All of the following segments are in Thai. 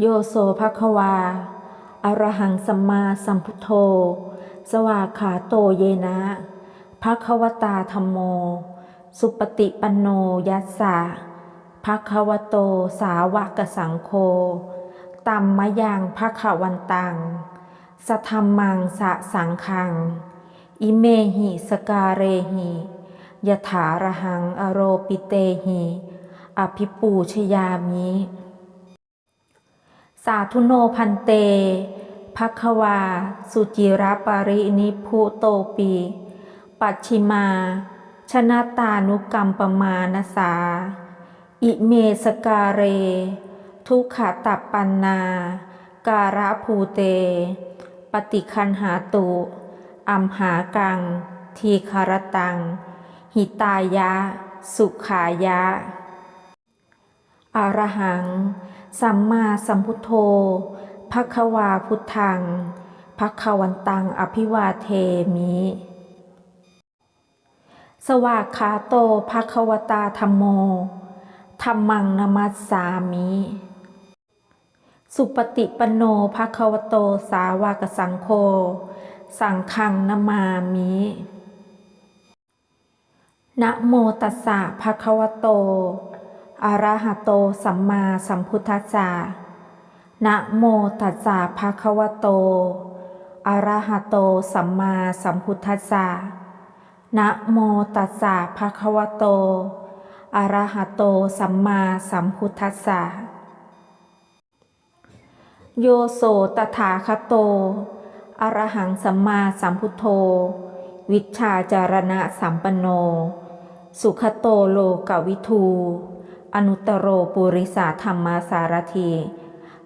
โยโสภควา อรหังสัมมาสัมพุทโธ สวากขาโตเยนะภควตาธรรมโม สุปฏิปันโนยัสสะภควโตสาวกสังโฆตัมมะยังภควันตัง สธรรมังสะสังคัง อิเมหิสการเรหิยถาระหังอโรปิเตหิ อภิปูชยามิ สาธุโนพันเตภควา สุจิรปารินิพุโตปี ปัจฉิมา ชนะตานุกรรมปรมาณสา อิเมสกาเร ทุกขตัปปันนา การะภูเต ปฏิคันหาตุอัมหากัง ทีคารตัง หิตายะ สุขายะอรหัง สัมมาสัมพุทโธภควาพุทธังภควันตังอภิวาเทมิ สวากขาโตภควตาธรรมโมธรรมังนมัสสามิ สุปฏิปโนภควโตสาวากสังโฆ สังฆังนมามินะโมตัสสะภะคะวะโต อะระหะโตสัมมาสัมพุทธัสสะนะโมตัสสะภะคะวะโตอะระหะโตสัมมาสัมพุทธัสสะนะโมตัสสะภะคะวะโตอะระหะโตสัมมาสัมพุทธัสสะโยโสตถาคโตอะระหังสัมมาสัมพุทโธ วิชชาจารณะสัมปันโน สุขโตโลกวิทู อนุตโรปุริสาธรรมาสารที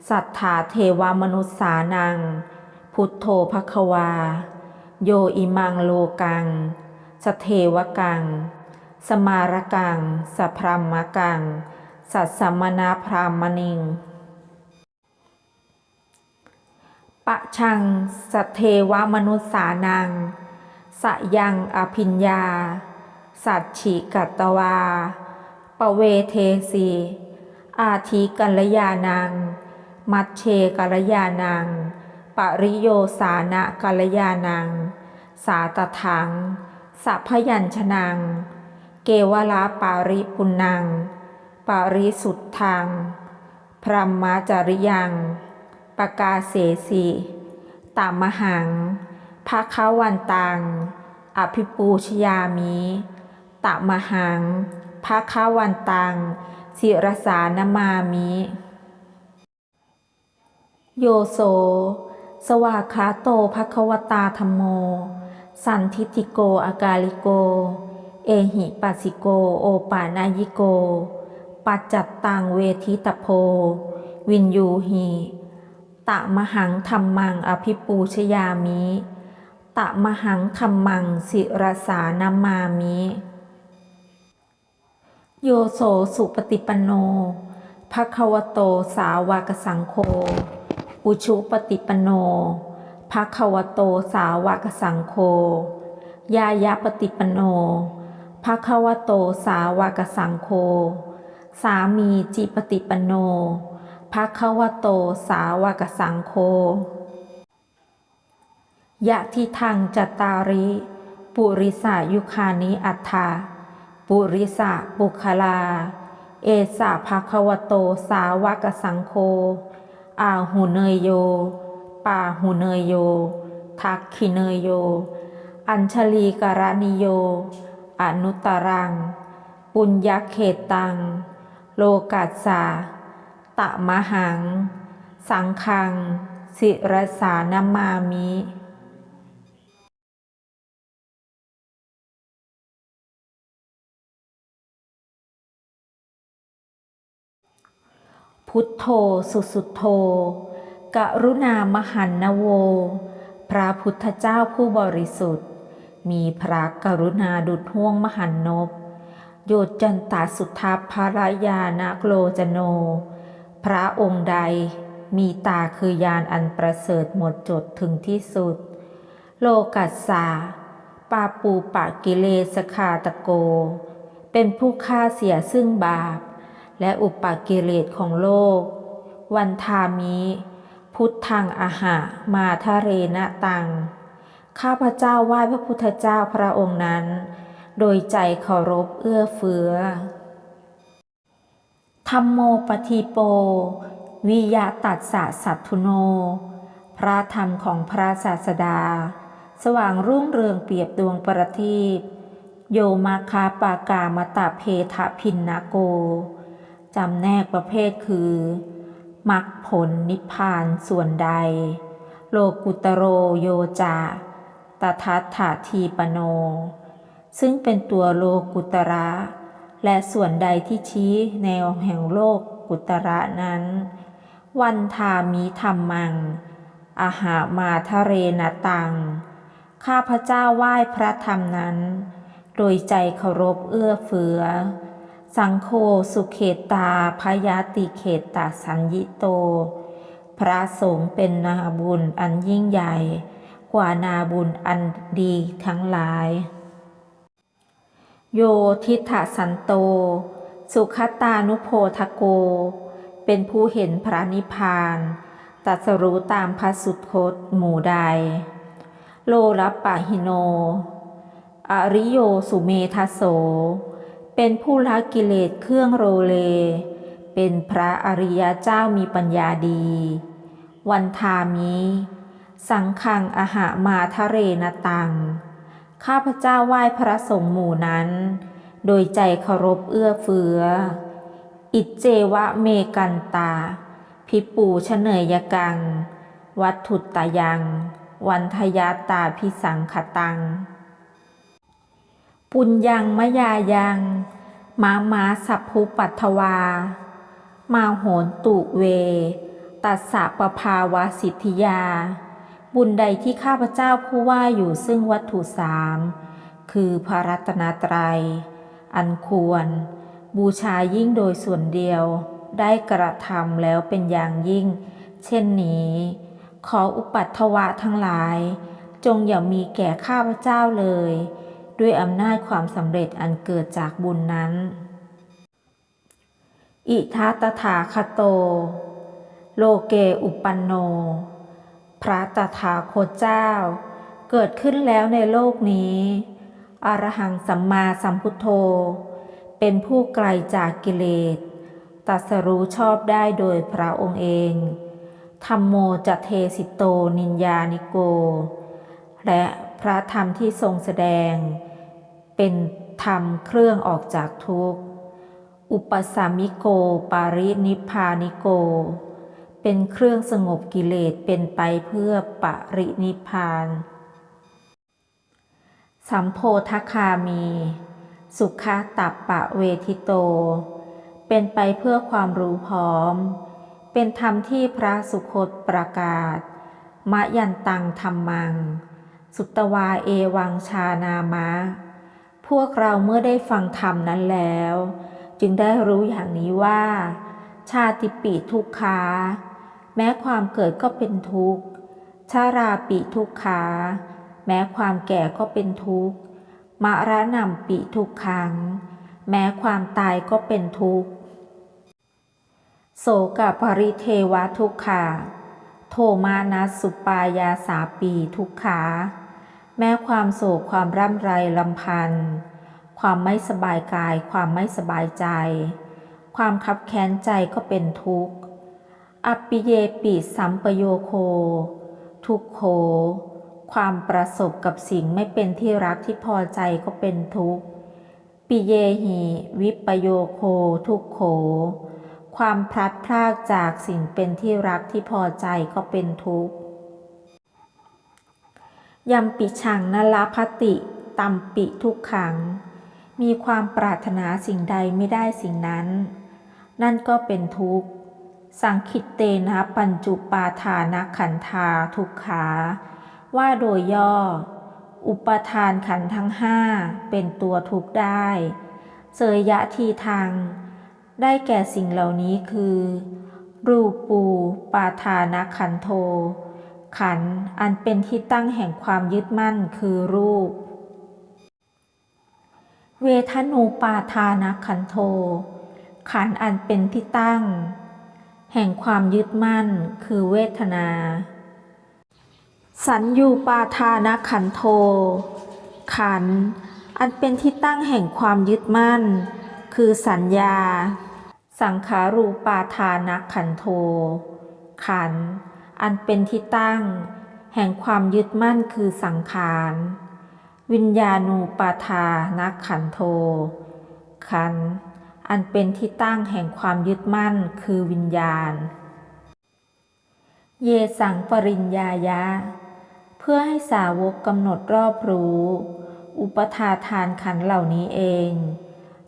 สัทธาเทวมนุษสานัง พุทโธภควา โยอิมังโลกัง สเทวกัง สมารกัง สพรามกัง สัสสมนาพรามณิง ปะชัง สเทวมนุษสานัง สยังอภิญญา สัจฉิกัตวา ปเวเทสี อาทิกัลยานัง มัชเชกัลยานัง ปริโยสานะกัลยานัง สาตถัง สัพยัญชนัง เกวลาปาริปุณัง ปาริสุทธัง พรหมจริยังปกาเสสีตามหังภาคาวันตัง อภิปูชยามิตามหัง ภาคาวันตังศิรสานมามิ โยโส สวากขาโตภควตาธรรมโม สันทิติโกอากาลิโก เอหิปัสสิโกโอปานายิโก ปัจจัตตังเวทิตโพ วินยูหีตะมหังธรรมังอภิปูชยามิ ตะมหังธรรมังสิรสานามามิ โยโสสุปฏิปันโนภควโตสาวากสังโฆ อุชุปฏิปันโนภควโตสาวากสังโฆ ยายาปฏิปันโนภควโตสาวากสังโฆ สามีจิปฏิปันโนภะคะวะโตสาวกสังโฆ ยะทิทังจตาริ ปุริสายุคานิอัฏฐา ปุริสะปุคลา เอสาภะควโตสาวกสังโฆอาหูเนยโยปาหูเนยโย ทักขิเนยโย อัญชลีกรณิโย อนุตตรัง ปุญญเขตัง โลกัสสาตะมหัง สังคัง สิรสานามามิ พุทโธสุสุโธ กรุณามหันนโว พระพุทธเจ้าผู้บริสุทธิ์ มีพระกรุณาดุจห่วงมหันนบโยจันตาสุทัพภรยานาโกโลจโน พระองค์ใดมีตาคือยานอันประเสริฐหมดจดถึงที่สุด โลกัสสาปาปูปะกิเลสคาตะโก เป็นผู้ฆ่าเสียซึ่งบาป และอุปกิเลสของโลก วันทามิ พุทธังอาหะมาทะเรณตัง ข้าพเจ้าไหว้พระพุทธเจ้าพระองค์นั้น โดยใจเคารพเอื้อเฟื้อธรรมโมปฏิโป วิยะตัสสะสัตถุโน พระธรรมของพระศาสดา สว่างรุ่งเรืองเปรียบดวงประทีปโยมาคาปากามตะเพทะพินนาโก จำแนกประเภทคือมรรคผลนิพพานส่วนใด โลกุตโรโยจาตทัตถาทีปโน ซึ่งเป็นตัวโลกุตระ และส่วนใดที่ชี้แนวแห่งโลกกุตระนั้น วันทามิธรรมัง อาหามาทะเรนตัง ข้าพเจ้าไหว้พระธรรมนั้น โดยใจเคารพเอื้อเฟื้อ สังโฆสุเขตาพยาติเขตตาสัญญิโต พระสงฆ์เป็นนาบุญอันยิ่งใหญ่ กว่านาบุญอันดีทั้งหลาย โยทิฏฐสันโต สุขตานุโพทโก เป็นผู้เห็นพระนิพพานตรัสรู้ตามพระสุทธตหมู่ใด โลรับปะหิโน อริโยสุเมทโส เป็นผู้ละกิเลสเครื่องโรเล เป็นพระอริยเจ้ามีปัญญาดี วันทามิ สังขังอาหามาทะเรนตัง ข้าพเจ้าไหว้พระสงฆ์หมู่นั้น โดยใจเคารพเอื้อเฟื้อ อิจเจวะเมกันตา พิปูชเนยกัง วัตถุตตยัง วันทยาตาพิสังขตัง ปุญญังมยายัง มามาสัพพุปัทถวา มาโหนตุเว ตัสสะปภาวาสิทธิยา บุญใดที่ข้าพเจ้าผู้ว่าอยู่ซึ่งวัตถุสามคือพระรัตนตรัย อันควร บูชายิ่งโดยส่วนเดียว ได้กระทำแล้วเป็นอย่างยิ่ง เช่นนี้ ขออุปัตถวะทั้งหลาย จงอย่ามีแก่ข้าพเจ้าเลย ด้วยอำนาจความสำเร็จอันเกิดจากบุญนั้น อิทัตถาคโต โลเกอุปันโน พระตถาคตเจ้า เกิดขึ้นแล้วในโลกนี้ อรหังสัมมาสัมพุทโธ เป็นผู้ไกลจากกิเลสตัสรู้ชอบได้โดยพระองค์เองธรรมโมจะเทสิโตนินญานิโก และพระธรรมที่ทรงแสดง เป็นธรรมเครื่องออกจากทุกข์ อุปสามิโก ปารินิพานิโก เป็นเครื่องสงบกิเลสเป็นไปเพื่อปรินิพาน สัมโพธคามี สุขะตับปะเวทิโต เป็นไปเพื่อความรู้พร้อม เป็นธรรมที่พระสุคตประกาศ มะยันตังธรรมัง สุตวาเอวังชานามะ พวกเราเมื่อได้ฟังธรรมนั้นแล้ว จึงได้รู้อย่างนี้ว่า ชาติปีทุกขาแม้ความเกิดก็เป็นทุกข์ ชาราปีทุกขาแม้ความแก่ก็เป็นทุกข์มรณะปีทุกขัง แม้ความตายก็เป็นทุกข์ โสกปริเทวทุกขา โทมานัสสุปายาสาปีทุกขา แม้ความโศกความร่ำไรลำพันธ์ความไม่สบายกาย ความไม่สบายใจ ความคับแค้นใจก็เป็นทุกข์อปปิเยปิสัมปโยโค ทุกโขความประสบกับสิ่งไม่เป็นที่รักที่พอใจก็เป็นทุกข์ ปิเยหิวิปโยโค ทุกโขความพลัดพรากจากสิ่งเป็นที่รักที่พอใจก็เป็นทุกข์ ยัมปิชังนลพติตัมปิทุกขัง มีความปรารถนาสิ่งใดไม่ได้สิ่งนั้น นั่นก็เป็นทุกข์ สังคิตเตนะปัญจุปาทานขันธาทุกขา ว่าโดยย่อ อุปทานขันทั้งห้าเป็นตัวทุกข์ได้ เสยยะทีทาง ได้แก่สิ่งเหล่านี้คือ รูปูปาทานขันโท ขันอันเป็นที่ตั้งแห่งความยึดมั่นคือรูป เวทนูปาทานขันโท ขันอันเป็นที่ตั้ง แห่งความยึดมั่นคือเวทนา สัญญูปาทานขันโท ขันอันเป็นที่ตั้งแห่งความยึดมั่น คือสัญญา สังขารูปาทานขันโท ขัน อันเป็นที่ตั้ง แห่งความยึดมั่นคือสังขาร วิญญาณูปาทานขันโท ขัน อันเป็นที่ตั้งแห่งความยึดมั่นคือวิญญาณ เยสังปริญญายะ เพื่อให้สาวกกำหนดรอบรู้ อุปทาทานขันเหล่านี้เอง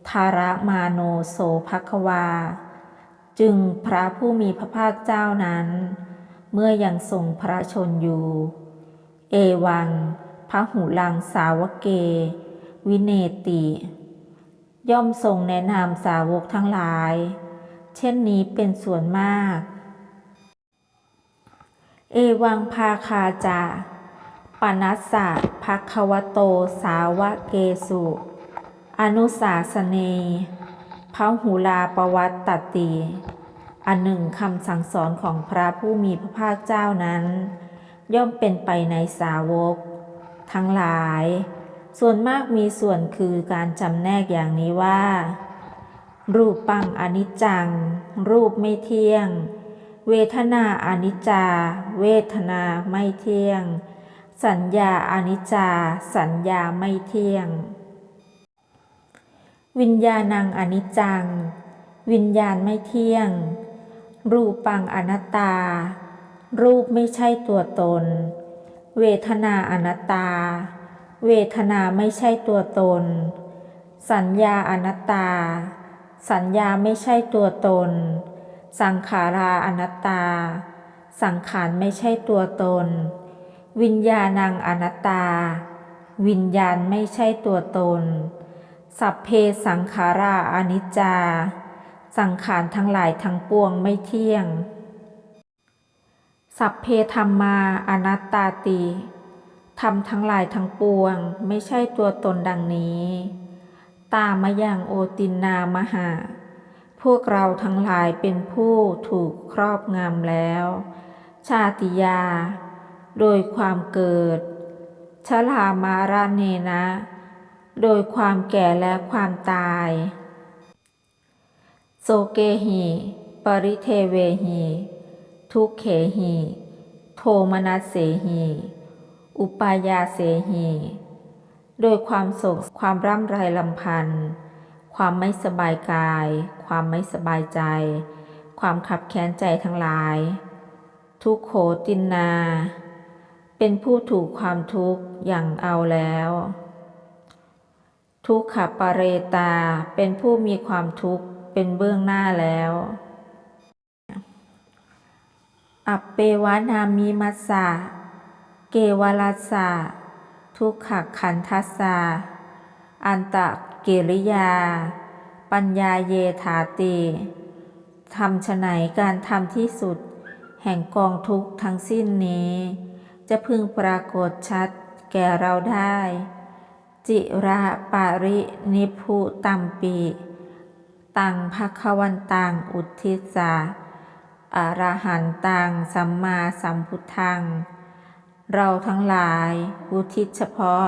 ทาระมาโนโสภควา จึงพระผู้มีพระภาคเจ้านั้น เมื่อยังทรงพระชนอยู่ เอวังพระหูลังสาวกเก วิเนติ ย่อมทรงแนะนำสาวกทั้งหลาย เช่นนี้เป็นส่วนมาก เอวังภาคาจาปนัสสะภควโตสาวะเกสุ อนุสาสเนพระหูลาปวัตตติ อันหนึ่งคำสั่งสอนของพระผู้มีพระภาคเจ้านั้น ย่อมเป็นไปในสาวก ทั้งหลาย ส่วนมากมีส่วนคือการจำแนกอย่างนี้ว่า รูปปังอนิจจัง รูปไม่เที่ยง เวทนาอนิจจา เวทนาไม่เที่ยง สัญญาอนิจจา สัญญาไม่เที่ยง วิญญาณังอนิจจัง วิญญาณไม่เที่ยง รูปังอนัตตา รูปไม่ใช่ตัวตน เวทนาอนัตตา เวทนาไม่ใช่ตัวตน สัญญาอนัตตา สัญญาไม่ใช่ตัวตน สังขาราอนัตตา สังขารไม่ใช่ตัวตน วิญญาณังอนัตตา วิญญาณไม่ใช่ตัวตน สัพเพสังขาราอนิจจา สังขารทั้งหลายทั้งปวงไม่เที่ยง สัพเพธรรมาอนัตตาติธรรมทั้งหลายทั้งปวงไม่ใช่ตัวตนดังนี้ ตามมาอย่างโอตินนามหา พวกเราทั้งหลายเป็นผู้ถูกครอบงำแล้ว ชาติยา โดยความเกิดชรามาราเนนะ โดยความแก่และความตาย โซเกหี ปริเทเวหี ทุกเขหี โทมนัสเสหี อุปายาเสหี โดยความโศกความร่ำไรลำพันธ์ความไม่สบายกาย ความไม่สบายใจ ความขับแค้นใจทั้งหลาย ทุกโขตินนา เป็นผู้ถูกความทุกข์อย่างเอาแล้ว ทุกขปเรตาเป็นผู้มีความทุกข์ เป็นเบื้องหน้าแล้ว อัปเปวานามิมัสสะเกวลัสสะทุกขขันทัสสะอันตะเกริยา ปัญญาเยถาติทำฉไหนการทำที่สุด แห่งกองทุกข์ทั้งสิ้นนี้ จะพึงปรากฏชัดแก่เราได้ จิระปารินิพุตัมปี ตังภควันตังอุทิสาอรหันตังสัมมาสัมพุทธัง เราทั้งหลายอุทิศเฉพาะ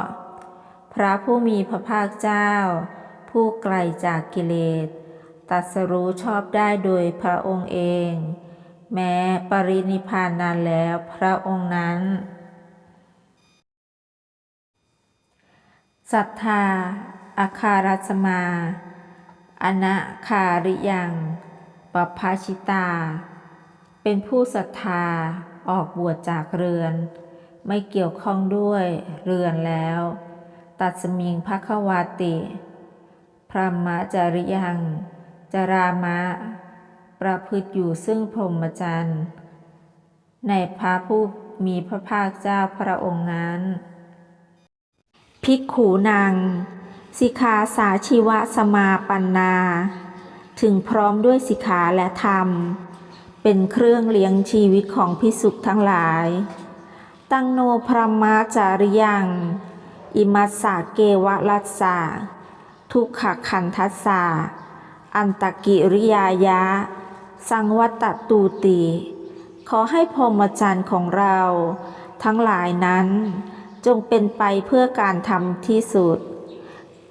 พระผู้มีพระภาคเจ้า ผู้ไกลจากกิเลสตัสรู้ชอบได้โดยพระองค์เอง แม้ปรินิพพานนานแล้วพระองค์นั้นศรัทธาอาคารัสมา อนาคาริยังปภาชิตา เป็นผู้ศรัทธาออกบวชจากเรือน ไม่เกี่ยวข้องด้วยเรือนแล้ว ตัดสมิงภควาติ พระมจริยังจารามะ ประพฤติอยู่ซึ่งพรหมจรรย์ ในพระผู้มีพระภาคเจ้าพระองค์นั้น ภิกขูนาง สิกขาสาชีวะสมาปันนา ถึงพร้อมด้วยสิกขาและธรรม เป็นเครื่องเลี้ยงชีวิตของพิสุขทั้งหลาย ตังโนพรหมาจาริยัง อิมัสสาเกวะรัสสาทุกขขันทัสสาอันตกิริยายะ สังวัตตตูติ ขอให้พรหมจรรย์ของเรา ทั้งหลายนั้น จงเป็นไปเพื่อการทำที่สุด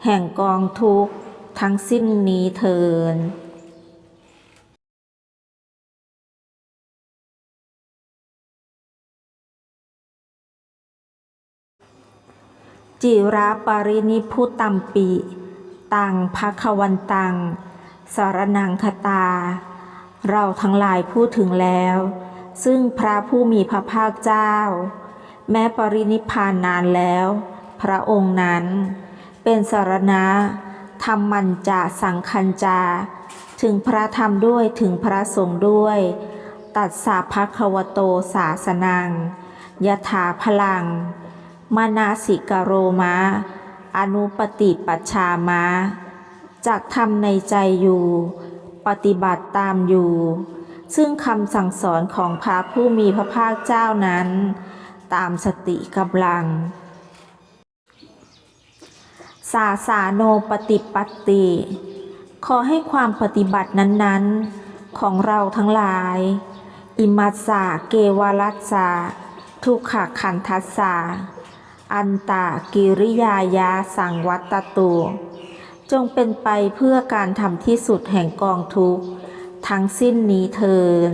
แห่งกองทุกข์ทั้งสิ้นนี้เทินจิราปรินิพุตัมปิ ตังภควันตัง สารนังคตา เราทั้งหลายพูดถึงแล้ว ซึ่งพระผู้มีพระภาคเจ้า แม้ปรินิพานนานแล้ว พระองค์นั้น เป็นสารณะธรรมันจาสังคัญจา ถึงพระธรรมด้วยถึงพระสงฆ์ด้วย ตัดสาภควโตสาสนังยถาพลัง มานาสิกโรมาอนุปติปัชชามาจากทำในใจอยู่ ปฏิบัติตามอยู่ ซึ่งคำสั่งสอนของพระผู้มีพระภาคเจ้านั้น ตามสติกำลัง สาสาโนปฏิปัติ ขอให้ความปฏิบัตินั้นๆ ของเราทั้งหลาย อิมัสสาเกวาลัสสาทุกขขันทัสสาอันตากิริยายาสังวัตตตุจงเป็นไปเพื่อการทำที่สุดแห่งกองทุกข์ ทั้งสิ้นนี้เทิน